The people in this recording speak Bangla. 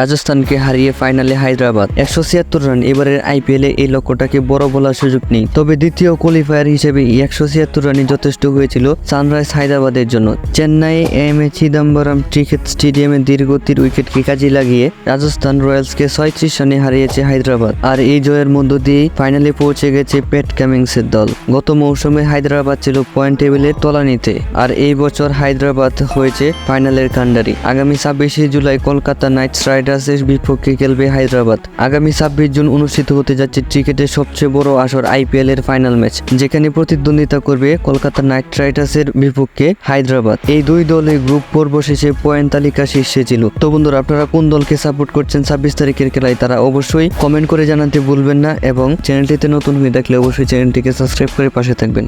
রাজস্থানকে হারিয়ে ফাইনালে হায়দ্রাবাদ। একশো ছিয়াত্তর রান, এবারের আইপিএলে এই লক্ষ্যটাকে বড় বলার সুযোগ নেই। তবে দ্বিতীয় কোয়ালিফায়ার হিসেবে একশো ছিয়াত্তর রানই যথেষ্ট হয়েছিল সানরাইজ হায়দ্রাবাদের জন্য। Chennai M A Chidambaram cricket স্টেডিয়ামে দীর্ঘতির উইকেটকে কাজে লাগিয়ে রাজস্থান রয়্যালসকে ছয়ত্রিশ রানে হারিয়েছে হায়দ্রাবাদ। আর এই জয়ের মধ্য দিয়েই ফাইনালে পৌঁছে গেছে পেট কামিংসের দল। গত মৌসুমে হায়দ্রাবাদ ছিল পয়েন্ট টেবিলের তলানিতে, আর এই বছর হায়দ্রাবাদ হয়েছে ফাইনালের কাণ্ডারি। আগামী ছাব্বিশে জুলাই কলকাতা নাইটস রাইডার্সের বিপক্ষে খেলবে হায়দ্রাবাদ। আগামী ছাব্বিশ জুন অনুষ্ঠিত হতে যাচ্ছে ক্রিকেটের সবচেয়ে বড় আসর আইপিএল এর ফাইনাল ম্যাচ, যেখানে প্রতিদ্বন্দ্বিতা করবে কলকাতা নাইট রাইডার্সের বিপক্ষে হায়দ্রাবাদ। এই দুই দলে গ্রুপ পর্ব শেষে পয়েন্ট তালিকা শীর্ষে ছিল। তো বন্ধুরা, আপনারা কোন দলকে সাপোর্ট করছেন ছাব্বিশ তারিখের খেলায় তারা অবশ্যই কমেন্ট করে জানাতে ভুলবেন না এবং চ্যানেলটিতে নতুন হয়ে থাকলে অবশ্যই চ্যানেলটিকে সাবস্ক্রাইব করে পাশে থাকবেন।